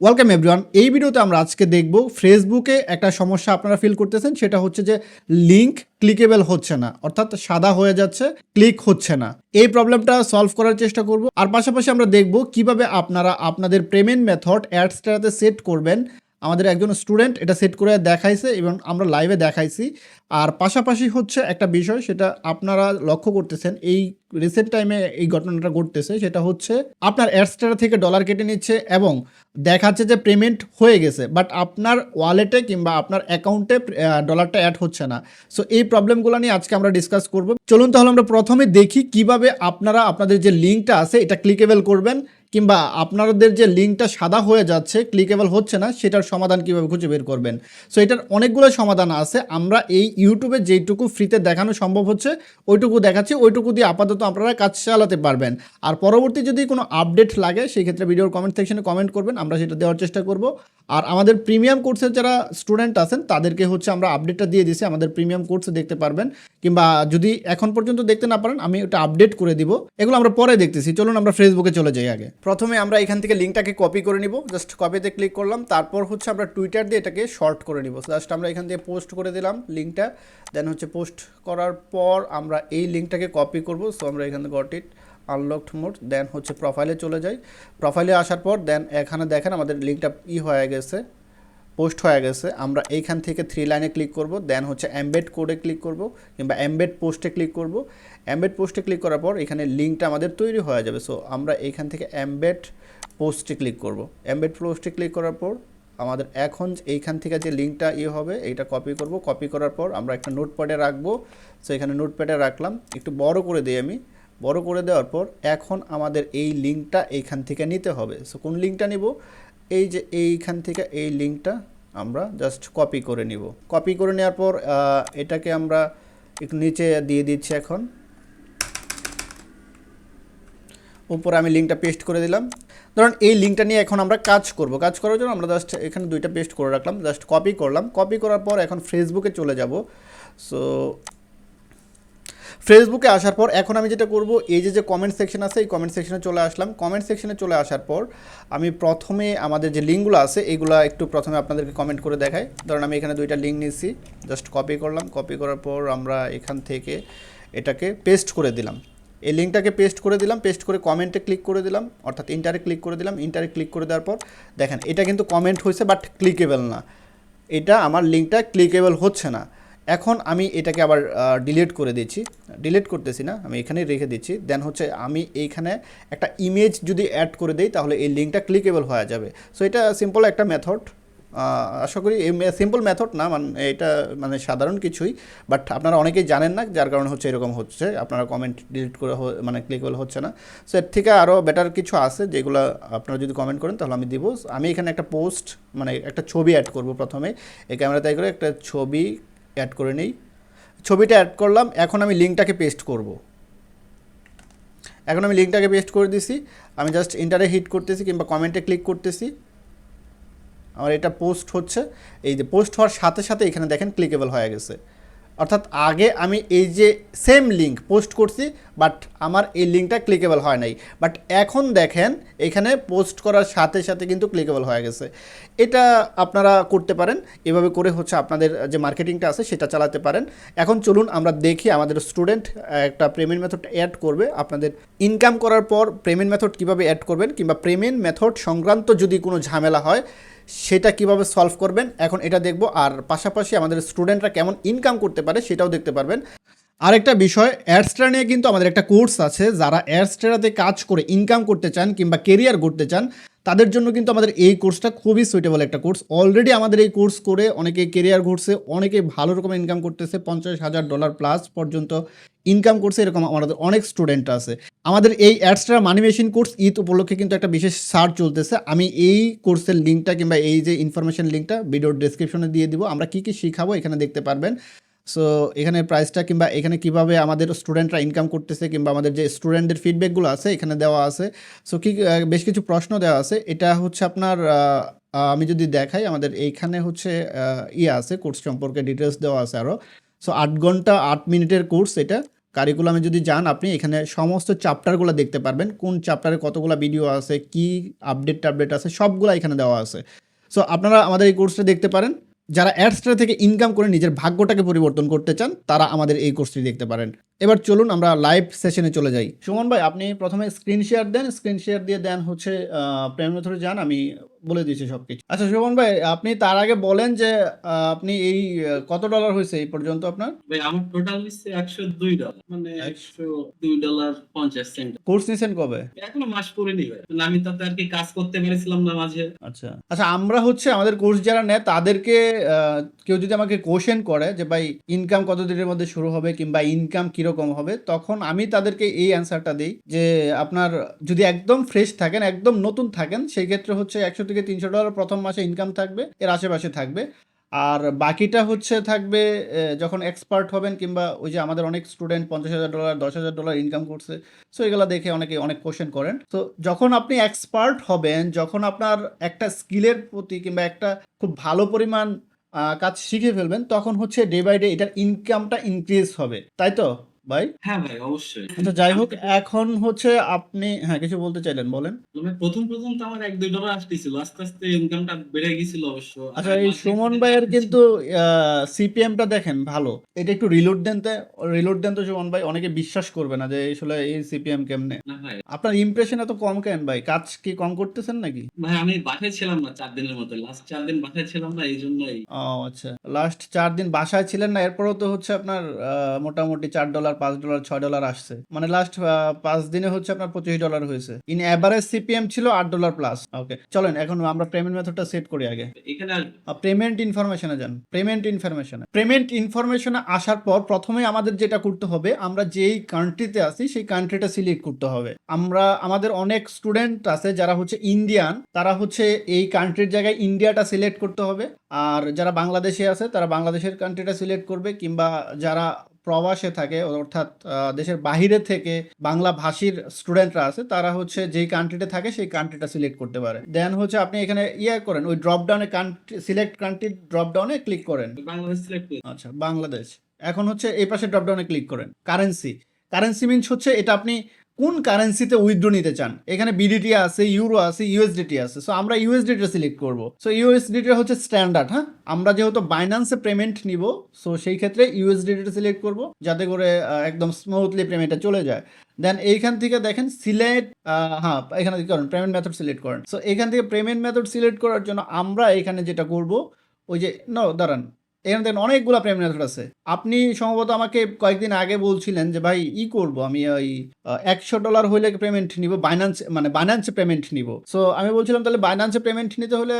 Welcome everyone এই ভিডিওতে আমরা আজকে দেখব ফেসবুকে একটা সমস্যা আপনারা ফিল করতেছেন, সেটা হচ্ছে যে লিঙ্ক ক্লিকেবল হচ্ছে না, অর্থাৎ সাদা হয়ে যাচ্ছে ক্লিক হচ্ছে না। এই প্রবলেমটা সলভ করার চেষ্টা করব। আর পাশাপাশি আমরা দেখব কীভাবে আপনারা আপনাদের পেমেন্ট মেথড অ্যাডসটাতে সেট করবেন। আমাদের একজন স্টুডেন্ট এটা সেট করে দেখাইছে এবং আমরা লাইভে দেখাইছি। আর পাশাপাশি হচ্ছে একটা বিষয়, সেটা আপনারা লক্ষ্য করতেছেন, এই রিসেন্ট টাইমে এই ঘটনাটা ঘটতেছে, সেটা হচ্ছে আপনার অ্যাডসটা থেকে ডলার কেটে নিচ্ছে এবং দেখাচ্ছে যে পেমেন্ট হয়ে গেছে বাট আপনার ওয়ালেটে কিংবা আপনার অ্যাকাউন্টে ডলারটা অ্যাড হচ্ছে না। সো এই প্রবলেমগুলো নিয়ে আজকে আমরা ডিসকাস করব। চলুন তাহলে আমরা প্রথমে দেখি কীভাবে আপনারা, আপনাদের যে লিঙ্কটা আছে, এটা ক্লিকেবল করবেন। কিংবা আপনাদের যে লিঙ্কটা সাদা হয়ে যাচ্ছে, ক্লিকেবল হচ্ছে না, সেটার সমাধান কীভাবে খুঁজে বের করবেন? সো এটার অনেকগুলো সমাধান আছে। আমরা এই ইউটিউবে যেইটুকু ফ্রিতে দেখানো সম্ভব হচ্ছে, ওইটুকু দেখাচ্ছি, ওইটুকু দিয়ে আপাতত আপনারা কাজ চালাতে পারবেন। আর পরবর্তী যদি কোনো আপডেট লাগে সেই ক্ষেত্রে ভিডিওর কমেন্ট সেকশনে কমেন্ট করবেন, আমরা সেটা দেওয়ার চেষ্টা করব। আর আমাদের প্রিমিয়াম কোর্সের যারা স্টুডেন্ট আছেন, তাদেরকে হচ্ছে আমরা আপডেটটা দিয়ে দিছি, আমাদের প্রিমিয়াম কোর্সে দেখতে পারবেন। কিংবা যদি এখন পর্যন্ত দেখতে না পারেন, আমি ওটা আপডেট করে দিব। এগুলো আমরা পরে দেখতেছি। চলুন আমরা ফেসবুকে চলে যাই আগে। প্রথমে আমরা এখান থেকে লিঙ্কটাকে কপি করে নিব জাস্ট কপিতে ক্লিক করলাম, তারপর হচ্ছে আমরা টুইটার দিয়ে এটাকে শর্ট করে নিব। জাস্ট আমরা এখান থেকে পোস্ট করে দিলাম লিঙ্কটা দেন হচ্ছে পোস্ট করার পর আমরা এই লিঙ্কটাকে কপি করব সো আমরা এখান থেকে got it unlocked mode then হচ্ছে প্রোফাইলে চলে যাই। প্রোফাইলে আসার পর দেন এখানে দেখেন আমাদের লিঙ্কটা ই হয়ে গেছে। পোস্ট হয়ে গেছে, আমরা এইখান থেকে থ্রি লাইনে ক্লিক করব দেন হচ্ছে অ্যাম্বেড কোডে ক্লিক করব, কিংবা অ্যাম্বেড পোস্টে ক্লিক করব। অ্যাম্বেড পোস্টে ক্লিক করার পর এখানে লিঙ্কটা আমাদের তৈরি হয়ে যাবে সো আমরা এইখান থেকে অ্যাম্বেড পোস্টে ক্লিক করব। অ্যাম্বেড পোস্টে ক্লিক করার পর আমাদের এখন এইখান থেকে যে লিঙ্কটা ইয়ে হবে, এইটা কপি করব। কপি করার পর আমরা একটা নোটপ্যাডে রাখব সো এখানে নোটপ্যাডে রাখলাম। একটু বড় করে দিই আমি। বড় করে দেওয়ার পর এখন আমাদের এই লিঙ্কটা এইখান থেকে নিতে হবে। সো কোন লিঙ্কটা নিব? এই যে এইখান থেকে এই লিঙ্কটা আমরা জাস্ট কপি করে নিব। কপি করে নেওয়ার পর এটাকে আমরা একটু নিচে দিয়ে দিচ্ছি এখন। উপরে আমি লিঙ্কটা পেস্ট করে দিলাম। ধরুন এই লিঙ্কটা নিয়ে এখন আমরা কাজ করব। কাজ করার জন্য আমরা জাস্ট এখানে দুইটা পেস্ট করে রাখলাম। জাস্ট কপি করলাম। কপি করার পর এখন ফেসবুকে চলে যাব। সো ফেসবুকে আসার পর, এখন আমি যেটা করব, এই যে যে কমেন্ট সেকশন আছে, এই কমেন্ট সেকশনে চলে আসলাম। কমেন্ট সেকশনে চলে আসার পর, আমি প্রথমে আমাদের যে লিঙ্কগুলো আছে এইগুলো একটু প্রথমে আপনাদেরকে কমেন্ট করে দেখাই। ধরুন আমি এখানে দুইটা লিঙ্ক নিয়েছি জাস্ট কপি করলাম। কপি করার পর আমরা এখান থেকে এটাকে পেস্ট করে দিলাম। এই লিঙ্কটাকে পেস্ট করে দিলাম পেস্ট করে কমেন্টে ক্লিক করে দিলাম, অর্থাৎ ইন্টারে ক্লিক করে দিলাম। ইন্টারে ক্লিক করে দেওয়ার পর, দেখেন, এটা কিন্তু কমেন্ট হয়েছে বাট ক্লিকেবল না। এটা আমার লিঙ্কটা ক্লিকেবল হচ্ছে না। এখন আমি এটাকে আবার ডিলিট করে দিচ্ছি ডিলিট করতেছি না, আমি এখানেই রেখে দিচ্ছি। দেন হচ্ছে আমি এইখানে একটা ইমেজ যদি অ্যাড করে দিই, তাহলে এই লিঙ্কটা ক্লিকেবল হয়ে যাবে। সো এটা সিম্পল একটা মেথড আশা করি এই সিম্পল মেথড না মানে এটা মানে সাধারণ কিছুই। বাট আপনারা অনেকেই জানেন না, যার কারণে হচ্ছে এরকম হচ্ছে। আপনারা কমেন্ট ডিলিট করে মানে ক্লিকেবল হচ্ছে না। সো এর থেকে আরও বেটার কিছু আছে, যেগুলো আপনারা যদি কমেন্ট করেন, তাহলে আমি দিব। আমি এখানে একটা পোস্ট মানে একটা ছবি অ্যাড করব প্রথমে। এই ক্যামেরা তাই করে একটা ছবি অ্যাড করে নিই। ছবিটা অ্যাড করলাম, এখন আমি লিঙ্কটাকে পেস্ট করব। এখন আমি লিঙ্কটাকে পেস্ট করে দিছি, আমি জাস্ট ইন্টারে হিট করতেছি কিংবা কমেন্টে ক্লিক করতেছি। আমার এটা পোস্ট হচ্ছে। এই যে পোস্ট হওয়ার সাথে সাথে এখানে দেখেন ক্লিকেবল হয়ে গেছে। অর্থাৎ আগে আমি এই যে সেম লিঙ্ক পোস্ট করছি বাট আমার এই লিঙ্কটা ক্লিকেবল হয় নাই। বাট এখন দেখেন, এখানে পোস্ট করার সাথে সাথে কিন্তু ক্লিকেবল হয়ে গেছে। এটা আপনারা করতে পারেন। এভাবে করে হচ্ছে আপনাদের যে মার্কেটিংটা আছে, সেটা চালাতে পারেন। এখন চলুন আমরা দেখি আমাদের স্টুডেন্ট একটা পেমেন্ট মেথড অ্যাড করবে। আপনাদের ইনকাম করার পর পেমেন্ট মেথড কীভাবে অ্যাড করবেন, কিংবা পেমেন্ট মেথড সংক্রান্ত যদি কোনো ঝামেলা হয় সেটা কীভাবে সলভ করবেন? এখন এটা দেখব। আর পাশাপাশি আমাদের স্টুডেন্টরা কেমন ইনকাম করতে পারে সেটাও দেখতে পারবেন। আরেকটা বিষয় অ্যাডস্ট্রা নিয়ে কিন্তু আমাদের একটা কোর্স আছে। যারা অ্যাডস্ট্রাতে কাজ করে ইনকাম করতে চান কিংবা কেরিয়ার গড়তে চান তাদের জন্য কিন্তু আমাদের এই কোর্সটা খুবই সুইটেবল একটা কোর্স অলরেডি আমাদের এই কোর্স করে অনেকে কেরিয়ার ঘুরছে, অনেকে ভালো রকম ইনকাম করতেছে, পঞ্চাশ হাজার ডলার প্লাস পর্যন্ত ইনকাম করছে, এরকম আমাদের অনেক স্টুডেন্ট আছে। আমাদের এই অ্যাডস্ট্রা মানি মেশিন কোর্স ঈদ উপলক্ষে কিন্তু একটা বিশেষ সার্চ চলতেছে। আমি এই কোর্সের লিঙ্কটা কিংবা এই যে ইনফরমেশন লিঙ্কটা ভিডিওর ডিসক্রিপশনে দিয়ে দিব। আমরা কী কী শিখাবো এখানে দেখতে পারবেন। সো এখানে প্রাইসটা কিংবা এখানে কীভাবে আমাদের স্টুডেন্টরা ইনকাম করতেছে কিংবা আমাদের যে স্টুডেন্টদের ফিডব্যাকগুলো আছে, এখানে দেওয়া আছে। সো কি বেশ কিছু প্রশ্ন দেওয়া আছে। এটা হচ্ছে আপনার আমি যদি দেখাই, আমাদের এইখানে হচ্ছে ইয়ে আছে কোর্স সম্পর্কে ডিটেলস দেওয়া আছে আরও সো আট ঘণ্টা আট মিনিটের কোর্স এটা। কারিকুলামে যদি যান আপনি, এখানে সমস্ত চ্যাপ্টারগুলো দেখতে পারবেন। কোন চ্যাপ্টারে কতগুলো ভিডিও আছে, কি আপডেট টাপডেট আছে, সবগুলো এখানে দেওয়া আছে। সো আপনারা আমাদের এই কোর্সটা দেখতে পারেন। যারা অ্যাডসটা থেকে ইনকাম করে নিজের ভাগ্যটাকে পরিবর্তন করতে চান, তারা আমাদের এই কোর্সটি দেখতে পারেন। এবার চলুন আমরা লাইভ সেশনে চলে যাই। সুমন ভাই, আপনি প্রথমে স্ক্রিন শেয়ার দেন। স্ক্রিন শেয়ার দিয়ে দেন হচ্ছে প্রেম মেথডে যান। আমি বলে দিয়েছি সব কিছু আচ্ছা সুমন ভাই আপনি তার আগে বলেন যে আপনি এই কত ডলার হয়েছে এই পর্যন্ত আপনার? ভাই আমার টোটাল হচ্ছে একশো দুই ডলার মানে একশো দুই ডলার পঞ্চাশ সেন্ট কোর্স নিয়েছেন কবে? এখনও মাস পড়েনি ভাই। মানে আমি তাতে আর কি কাজ করতে পেরেছিলাম না মাঝে। আচ্ছা আচ্ছা আমরা হচ্ছে আমাদের কোর্স যারা নেয় তাদেরকে কেউ যদি আমাকে কোশ্চেন করে যে ভাই ইনকাম কত দিনের মধ্যে শুরু হবে কিংবা ইনকাম কীরকম হবে? তখন আমি তাদেরকে এই অ্যান্সারটা দিই যে আপনার যদি একদম ফ্রেশ থাকেন একদম নতুন থাকেন সেই ক্ষেত্রে হচ্ছে একশো থেকে তিনশো ডলার প্রথম মাসে ইনকাম থাকবে, এর আশেপাশে থাকবে। আর বাকিটা হচ্ছে থাকবে যখন এক্সপার্ট হবেন কিংবা ওই যে আমাদের অনেক স্টুডেন্ট পঞ্চাশ হাজার ডলার, দশ হাজার ডলার ইনকাম করছে সো এগুলো দেখে অনেকে অনেক কোশ্চেন করেন। তো যখন আপনি এক্সপার্ট হবেন, যখন আপনার একটা স্কিলের প্রতি কিংবা একটা খুব ভালো পরিমাণ কাজ শিখে ফেলবেন, তখন হচ্ছে ডে বাই ডে এটার ইনকামটা ইনক্রিজ হবে। তাই তো? ভাই? হ্যাঁ ভাই অবশ্যই। আচ্ছা যাই হোক এখন হচ্ছে আপনি হ্যাঁ কিছু বলতে চাইলেন বলেন। তবে প্রথম প্রথম তো আমার এক দুই ডলার আসতেছিল। আস্তে আস্তে ইনকামটা বেড়ে গেছিল অবশ্য। আচ্ছা এই সুমন ভাইয়ের কিন্তু সিপিএমটা দেখেন ভালো। এটা একটু রিলোড দেন তো রিলোড দেন তো সুমন ভাই অনেকে বিশ্বাস করবে না যে আসলে এই সিপিএম কেমনে? আপনার ইমপ্রেশন এত কম কেন ভাই? কাজ কি কম করতেছেন নাকি? ভাই আমি বাসায় ছিলাম না চার দিনের মতো। লাস্ট চার দিন বাসায় ছিলাম না এই জন্যই ও আচ্ছা। লাস্ট চার দিন বাসায় ছিলেন না এরপরও তো হচ্ছে আপনার মোটামুটি চার ডলার পাঁচ ডলার ছয় ডলার আসছে। মানে লাস্ট পাঁচ দিনে হচ্ছে আপনার পঁচিশ ডলার হয়েছে। ইন অ্যাভারেজ সিপিএম ছিল আট ডলার প্লাস ওকে চলেন এখন আমরা পেমেন্ট মেথডটা সেট করি আগে। এখানে পেমেন্ট ইনফরমেশনে যান। পেমেন্ট ইনফরমেশনে পেমেন্ট ইনফরমেশনে আসার পর প্রথমে আমাদের যেটা করতে হবে আমরা যেই কান্ট্রিতে আছি সেই কান্ট্রিটা সিলেক্ট করতে হবে। আমরা আমাদের অনেক স্টুডেন্ট আছে যারা হচ্ছে ইন্ডিয়ান তারা হচ্ছে এই কান্ট্রির জায়গায় ইন্ডিয়াটা সিলেক্ট করতে হবে। আর যারা বাংলাদেশে আছে তারা বাংলাদেশের কান্ট্রিটা সিলেক্ট করবে কিংবা যারা প্রবাসে থাকে অর্থাৎ দেশের বাহিরে থেকে বাংলা ভাষীর স্টুডেন্টরা আছে তারা হচ্ছে যেই কান্ট্রিতে থাকে সেই কান্ট্রিটা সিলেক্ট করতে পারে। দেন হচ্ছে আপনি এখানে ইয়ে করেন ওই ড্রপ ডাউনে কান্ট্রি সিলেক্ট কান্ট্রি ড্রপ ডাউনে ক্লিক করেন। বাংলাদেশ সিলেক্ট আচ্ছা বাংলাদেশ। এখন হচ্ছে এই পাশে ড্রপ ডাউনে ক্লিক করেন। কারেন্সি কারেন্সি মিনস হচ্ছে এটা আপনি কোন কারেন্সিতে উইথড্র নিতে চান? এখানে বিডিটি আছে ইউরো আছে ইউএসডিটি আছে। সো আমরা ইউএসডিটি সিলেক্ট করব। সো ইউএসডিটি হচ্ছে স্ট্যান্ডার্ড হ্যাঁ? আমরা যেহেতু বাইন্যান্সে পেমেন্ট নিব সো সেই ক্ষেত্রে ইউএসডিটি সিলেক্ট করব, যাতে করে একদম স্মুথলি পেমেন্টটা চলে যায়। দেন এইখান থেকে দেখেন সিলেক্ট হ্যাঁ এখানে করেন পেমেন্ট মেথড সিলেক্ট করেন। সো এখান থেকে পেমেন্ট মেথড সিলেক্ট করার জন্য আমরা এখানে যেটা করব, ওই যে নো দাঁড়ান। এখানে দেখেন অনেকগুলো পেমেন্ট মেথড আছে। আপনি সম্ভবত আমাকে কয়েকদিন আগে বলছিলেন যে ভাই ই করব আমি ওই একশো ডলার হইলে পেমেন্ট নিব বাইন্যান্স মানে বাইন্যান্সে পেমেন্ট নিব। সো আমি বলছিলাম তাহলে বাইন্যান্সে পেমেন্ট নিতে হলে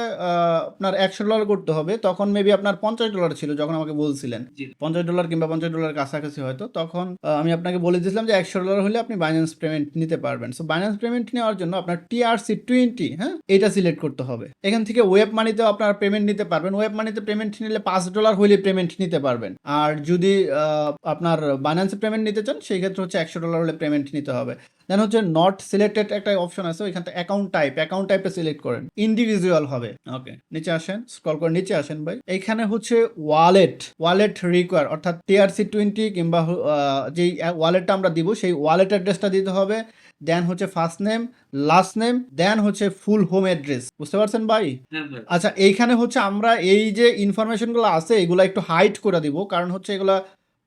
আপনার একশো ডলার করতে হবে। তখন মেবি আপনার পঞ্চাশ ডলার ছিল যখন আমাকে বলছিলেন। পঞ্চাশ ডলার কিংবা পঞ্চাশ ডলার কাছাকাছি হয়তো তখন আমি আপনাকে বলে দিয়েছিলাম যে একশো ডলার হলে আপনি বাইন্যান্স পেমেন্ট নিতে পারবেন। সো বাইন্যান্স পেমেন্ট নেওয়ার জন্য আপনার টিআরসি টোয়েন্টি হ্যাঁ এটা সিলেক্ট করতে হবে। এখান থেকে ওয়েব মানিতেও আপনার পেমেন্ট নিতে পারবেন। ওয়েব মানিতে পেমেন্ট নিলে পাঁচ ডলার হলে পেমেন্ট নিতে পারবেন। আর যদি আপনার বাইন্যান্সে পেমেন্ট নিতে চান সেই ক্ষেত্রে হচ্ছে একশো ডলার হলে পেমেন্ট নিতে হবে। দেন হচ্ছে নট সিলেক্টেড একটা অপশন আছে ওইখান থেকে অ্যাকাউন্ট টাইপ অ্যাকাউন্ট টাইপে সিলেক্ট করেন। ইন্ডিভিজুয়াল হবে। ওকে নিচে আসেন স্ক্রল করে নিচে আসেন ভাই। এইখানে হচ্ছে ওয়ালেট ওয়ালেট রিকোয়ার অর্থাৎ টিআরসি টোয়েন্টি কিংবা যেই ওয়ালেটটা আমরা দিব সেই ওয়ালেট অ্যাড্রেসটা দিতে হবে। দেন হচ্ছে ফার্স্ট নেম লাস্ট নেম দেন হচ্ছে ফুল হোম অ্যাড্রেস বুঝতে পারছেন ভাই? হ্যাঁ আচ্ছা এইখানে হচ্ছে আমরা এই যে ইনফরমেশনগুলো আছে এগুলো একটু হাইড করে দিব। কারণ হচ্ছে এগুলো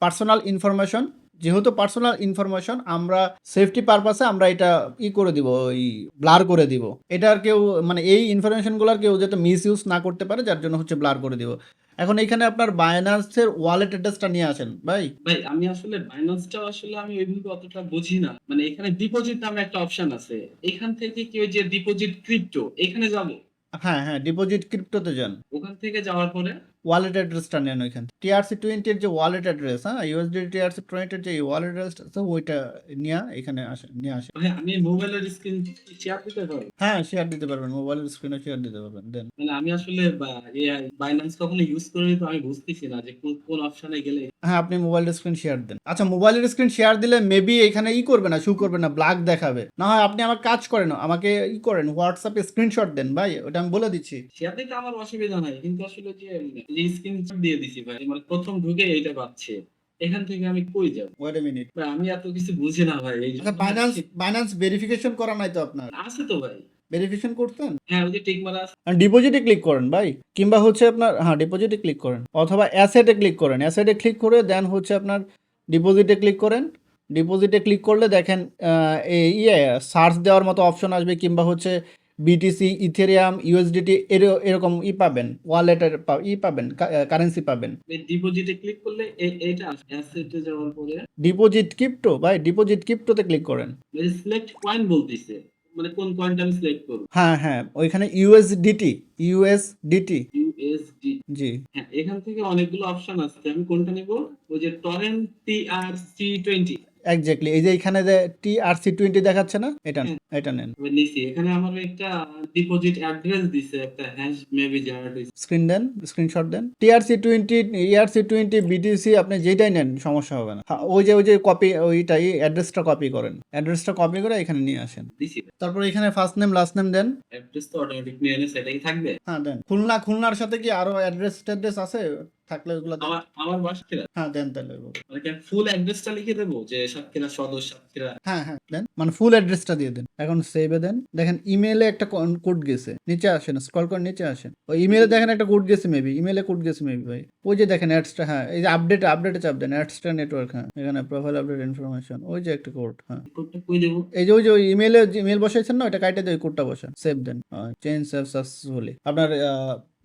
পার্সোনাল ইনফরমেশন যেহেতু পার্সোনাল ইনফরমেশন আমরা সেফটি পারপাসে আমরা এটা ই করে দিব ওই ব্লার করে দিব। এটার কেউ মানে এই ইনফরমেশনগুলোর কেউ যাতে মিস ইউজ না করতে পারে যার জন্য হচ্ছে ব্লার করে দিব। এখন এখানে আপনার বায়নান্সের ওয়ালেট অ্যাড্রেসটা নিয়ে আসেন ভাই। ভাই আমি আসলে বাইন্যান্সটা আসলে আমি ওইভাবে অতটা বুঝি না। মানে এখানে ডিপোজিট নামে একটা অপশন আছে। এখান থেকে কি ওই যে ডিপোজিট ক্রিপ্টো এখানে যাব। হ্যাঁ হ্যাঁ ডিপোজিট ক্রিপ্টোতে যান। ওখান থেকে যাওয়ার পরে ওয়ালেট অ্যাড্রেসটা নেন ওইখান টিআরসি টোয়েন্টির যে ওয়ালেট অ্যাড্রেস হ্যাঁ ইউএসডি টিআরসি টোয়েন্টির যে ওয়ালেট অ্যাড্রেস আছে ওইটা নিয়ে এখানে আসে নিয়ে আসে আমি মোবাইলের স্ক্রিন শেয়ার দিতে পারব? হ্যাঁ শেয়ার দিতে পারবেন মোবাইলের স্ক্রিনে শেয়ার দিতে পারবেন দেন। মানে আমি আসলে বাইন্যান্স কখনো ইউজ করিনি তো আমি বুঝতেছি না যে কোন কোন অপশনে গেলে হ্যাঁ আপনি মোবাইলের স্ক্রিন শেয়ার দেন। আচ্ছা মোবাইলের স্ক্রিন শেয়ার দিলে মেবি এখানে ই করবে না শু করবে না ব্ল্যাক দেখাবে। না হয় আপনি আমার কাজ করেন আমাকে ই করেন হোয়াটসঅ্যাপে স্ক্রিনশট দেন ভাই ওটা আমি বলে দিচ্ছি। শেয়ার দিতে আমার অসুবিধা নাই কিন্তু আসলে যে স্ক্রিনশট দিয়ে দিছি ভাই। মানে প্রথম ঢুকে এইটা পাচ্ছে। এখান থেকে আমি কই যাব? ওয়েট এ মিনিট ভাই আমি এত কিছু বুঝি না ভাই। এই জন্য আচ্ছা বাইন্যান্স বাইন্যান্স ভেরিফিকেশন করা নাই তো আপনার? আছে তো ভাই। ভেরিফিকেশন করতেন? হ্যাঁ ওই যে টিক মারা আছে। ডিপোজিটে ক্লিক করেন ভাই। কিংবা হচ্ছে আপনার হ্যাঁ ডিপোজিটে ক্লিক করেন। অথবা অ্যাসেটে ক্লিক করেন। অ্যাসেটে ক্লিক করে দেন হচ্ছে আপনার ডিপোজিটে ক্লিক করেন। ডিপোজিটে ক্লিক করলে দেখেন ইয়ে সার্চ দেওয়ার মতো অপশন আসবে কিংবা হচ্ছে বিটিসি ইথেরিয়াম ইউএসডিটি এরকম ই পাবেন ওয়ালেটের ই পাবেন কারেন্সি পাবেন। ডিপোজিটে ক্লিক করলে এইটা অ্যাসেটে যাওয়ার পরে ডিপোজিট ক্রিপ্টো ভাই ডিপোজিট ক্রিপ্টোতে ক্লিক করেন। সিলেক্ট কয়েন বলতিছে মানে কোন কয়েনটা আমি সিলেক্ট করব? হ্যাঁ হ্যাঁ ওইখানে ইউএসডিটি ইউএসডিটি ইউএসডি জি। হ্যাঁ এখান থেকে অনেকগুলো অপশন আছে আমি কোনটা নিব? ওই যে টরেন্ট টিআরসি টোয়েন্টি এক্স্যাক্টলি এই যে এখানে যে টি আর সি টোয়েন্টি দেখাচ্ছে না? এটা নেন, এটা নেন। নিছি। এখানে আমার একটা ডিপোজিট অ্যাড্রেস দিছে একটা হ্যাশ মেবি হইছে স্ক্রিন দেন স্ক্রিনশট দেন। TRC twenty ERC twenty BTC আপনি যেটাই নেন সমস্যা হবে না। হ্যাঁ, ওই যে ওই যে কপি ওইটাই অ্যাড্রেসটা কপি করেন। অ্যাড্রেসটা কপি করে এখানে নিয়ে আসেন। দিছি। তারপর এখানে ফার্স্ট নেম লাস্ট নেম দেন। অ্যাড্রেস তো অটোমেটিক নিয়ে এনে সেটাই থাকবে। হ্যাঁ দেন। খুলনা খুলনার সাথে কি আরও অ্যাড্রেস ট্যাড্রেস আছে? থাকলে ওইগুলো দেন। আমার বাসায় হ্যাঁ দেন তাহলে মানে ফুল অ্যাড্রেসটা লিখে দেবো? যে সাতক্ষীরা সদর সাতক্ষীরা হ্যাঁ হ্যাঁ দেন। মানে ফুল অ্যাড্রেসটা দিয়ে দেন। এখন সেভে দেন। দেখেন ইমেলে একটা কোড গেছে। নিচে আসেন স্ক্রল করে নিচে আসেন। ওই ইমেলে দেখেন একটা কোড গেছে মেবি ইমেলে কোড গেছে মেবি ভাই। ওই যে দেখেন অ্যাডসটা হ্যাঁ এই যে আপডেট আপডেটে চাপ দেন। অ্যাডসটা নেটওয়ার্ক হ্যাঁ। এখানে প্রোফাইল আপডেট ইনফরমেশন ওই যে একটা কোড হ্যাঁ। কোডটা কই দেবো? এই যে ওই যে ওই ইমেলে ইমেল বসাইছেন না ওটা কাটে দিয়ে কোডটা বসান। সেভ দেন। চেঞ্জ সেভ সাকসেসফুলি আপনার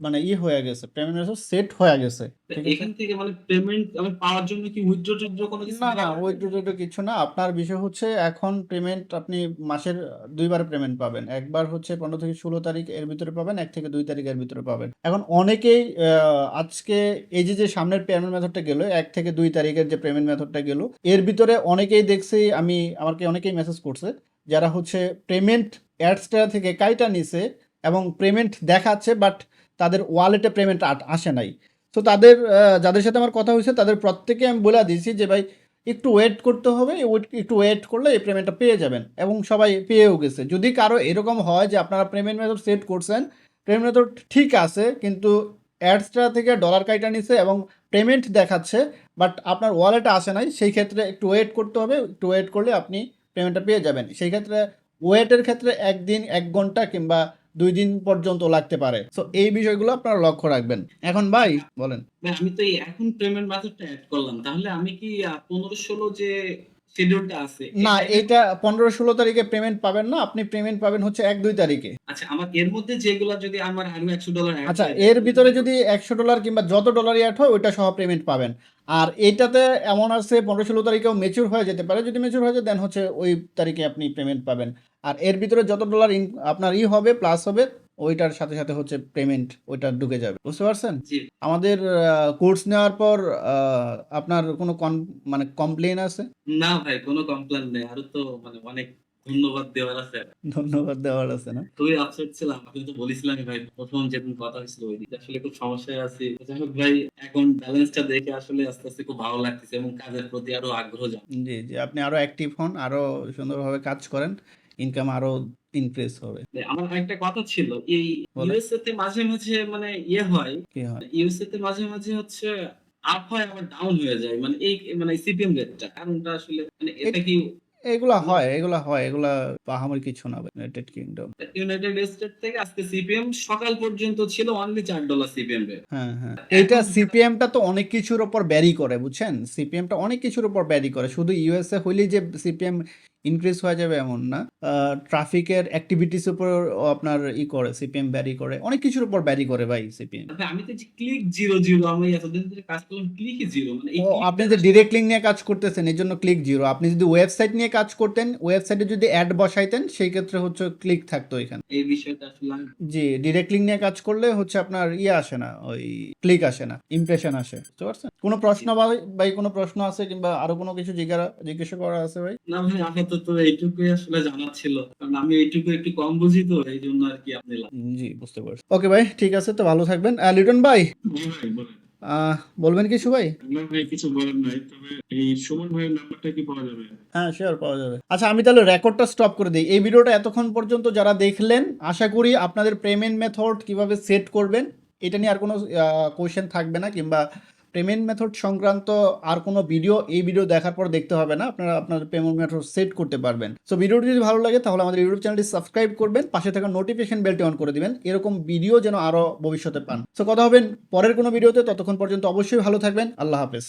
মানে ই হয়ে গেছে পেমেন্ট সেট হয়ে গেছে এখান থেকে মানে পেমেন্ট আমি পাওয়ার জন্য কি উইথড্র টিথড্র কোনো কিছু না না লাগবে? দুটো কিছু না। আপনার বিষয় হচ্ছে এখন পেমেন্ট আপনি মাসের দুইবার পেমেন্ট পাবেন। একবার হচ্ছে পনেরো থেকে ষোলো তারিখ এর ভিতরে পাবেন এক থেকে দুই তারিখের ভিতরে পাবেন। এখন অনেকেই আজকে এই যে যে সামনের পেমেন্ট মেথডটা গেল এক থেকে দুই তারিখের যে পেমেন্ট মেথডটা গেল এর ভিতরে অনেকেই দেখছি আমি আমাকে অনেকেই মেসেজ করছে যারা হচ্ছে পেমেন্ট অ্যাডসটা থেকে কাইটা নিছে এবং পেমেন্ট দেখাচ্ছে বাট তাদের ওয়ালেটে পেমেন্ট আসে নাই। তো তাদের যাদের সাথে আমার কথা হয়েছে, তাদের প্রত্যেকে আমি বলে দিয়েছি যে, ভাই, একটু ওয়েট করতে হবে একটু ওয়েট করলে এই পেমেন্টটা পেয়ে যাবেন। এবং সবাই পেয়েও গেছে। যদি কারও এরকম হয় যে, আপনারা পেমেন্ট মেথড সেট করছেন পেমেন্ট মেথড ঠিক আছে, কিন্তু অ্যাডসটা থেকে ডলার কাইটা নিছে এবং পেমেন্ট দেখাচ্ছে বাট আপনার ওয়ালেটে আসে নাই, সেই ক্ষেত্রে একটু ওয়েট করতে হবে, একটু ওয়েট করলে আপনি পেমেন্টটা পেয়ে যাবেন। সেই ক্ষেত্রে ওয়েটের ক্ষেত্রে একদিন, এক ঘণ্টা কিংবা দুই দিন পর্যন্ত লাগতে পারে। তো এই বিষয়গুলো আপনারা লক্ষ্য রাখবেন। এখন ভাই বলেন। আমি তো এখন পেমেন্ট মেথডটা অ্যাড করলাম। তাহলে আমি কি পনেরো ষোলো যে শিডিউলটা আছে না এটা পনেরো ষোলো তারিখে পেমেন্ট পাবেন না। আপনি পেমেন্ট পাবেন হচ্ছে এক দুই তারিখে। আচ্ছা আমার এর মধ্যে যেগুলা যদি আমার আরও একশো ডলার আচ্ছা এর ভিতরে যদি একশো ডলার কিংবা যত ডলারই অ্যাড হয় ওইটা সহ পেমেন্ট পাবেন। আর এটাতে এমন আছে পনেরো ষোলো তারিখেও মেচুর হয়ে যেতে পারে। যদি মেচুর হয়ে যায় দেন হচ্ছে ওই তারিখে আপনি পেমেন্ট পাবেন। আর এর ভিতরে যত ডলার আপনার ই হবে প্লাস হবে ওইটার সাথে সাথে হচ্ছে পেমেন্ট ওইটা ঢুকে যাবে। বুঝতে পারছেন? আমাদের কোর্স নেওয়ার পর আপনার কোনো মানে কমপ্লেন আছে? না ভাই কোনো কমপ্লেন নেই। আরও তো মানে অনেক ধন্যবাদ দেওয়ার আছে। ধন্যবাদ দেওয়ার আছে না? খুবই আপসেট ছিলাম। আপনি তো বলেছিলাম ভাই প্রথম যেদিন কথা হয়েছিল ওই দিন আসলে খুব সমস্যায় আছি। যাই হোক ভাই অ্যাকাউন্ট ব্যালেন্সটা দেখে আসলে আস্তে আস্তে খুব ভালো লাগতেছে এবং কাজের প্রতি আরও আগ্রহ জান জি জি। আপনি আরও অ্যাক্টিভ হন আরও সুন্দরভাবে কাজ করেন। ইনকাম আরও ইনক্রিজ হবে। আমার একটা কথা ছিল এই। ইউএসএ তে মাঝে মাঝে মানে ইয়ে হয় কি হয়? ইউএসএ তে মাঝে মাঝে হচ্ছে আপ হয় আবার ডাউন হয়ে যায় মানে এই মানে সিপিএম রেটটা কারণটা আসলে মানে এটা কি এগুলা হয় এগুলা হয় এগুলা বাহামরি কিছু না ইউনাইটেড কিংডম ইউনাইটেড স্টেট থেকে আজকে সিপিএম সকাল পর্যন্ত ছিল অনলি চার ডলার সিপিএম হ্যাঁ হ্যাঁ। এইটা সিপিএমটা তো অনেক কিছুর উপর ব্যারি করে বুঝছেন? সিপিএমটা অনেক কিছুর উপর ব্যারি করে শুধু ইউএসএ হইলেই যে সিপিএম ইনক্রিজ হয়ে যাবে এমন না। ট্রাফিকের অ্যাক্টিভিটিস উপর আপনার ই করে সিপিএম ব্যারি করে অনেক কিছুর উপর ব্যারি করে ভাই সিপিএম আমি তো ক্লিক জিরো জিরো আমি এতদিন ধরে কাজ করলাম ক্লিকই জিরো মানে ও আপনি যে ডিরেক্ট লিঙ্ক নিয়ে কাজ করতেছেন এর জন্য ক্লিক জিরো আপনি যদি ওয়েবসাইট নিয়ে কাজ করতেন ওয়েবসাইটে যদি অ্যাড বসাইতেন সেই ক্ষেত্রে হচ্ছে ক্লিক থাকতো এখানে। এই বিষয়টা আসলে জি ডিরেক্ট লিঙ্ক নিয়ে কাজ করলে হচ্ছে আপনার ইয়ে আসে না ওই ক্লিক আসে না ইমপ্রেশন আসে বুঝতে পারছেন? কোনো প্রশ্ন ভাই ভাই কোনো প্রশ্ন আছে কিংবা আরও কোনো কিছু জিজ্ঞাসা জিজ্ঞাসা করা আছে ভাই? না ভাই আপাতত এইটুকুই আসলে জানার ছিল। কারণ আমি এইটুকু একটু কম বুঝি তো এই জন্য আর কি আপনি জি বুঝতে পারছি। ওকে ভাই ঠিক আছে তো ভালো থাকবেন। লিটন ভাই? বলবেন কিছু ভাই? না ভাই কিছু বলার নাই তবে এই সুমন ভাইয়ের নাম্বারটা কি পাওয়া যাবে? হ্যাঁ শিওর পাওয়া যাবে। আচ্ছা আমি তাহলে রেকর্ডটা স্টপ করে দিই। এই ভিডিওটা এতক্ষণ পর্যন্ত যারা দেখলেন আশা করি আপনাদের পেমেন্ট মেথড কীভাবে সেট করবেন এটা নিয়ে আর কোনো কোয়েশ্চেন থাকবে না কিংবা পেমেন্ট মেথড সংক্রান্ত আর কোনো ভিডিও, এই ভিডিও দেখার পর দেখতে হবে না। আপনারা আপনার পেমেন্ট মেথড সেট করতে পারবেন। সো ভিডিওটি যদি ভালো লাগে, তাহলে আমাদের ইউটিউব চ্যানেলটি সাবস্ক্রাইব করবেন। পাশে থাকা নোটিফিকেশন বেলটি অন করে দিবেন। এরকম ভিডিও যেন আরও ভবিষ্যতে পান। সো কথা হবেন পরের কোনো ভিডিওতে ততক্ষণ পর্যন্ত অবশ্যই ভালো থাকবেন। আল্লাহ হাফেজ।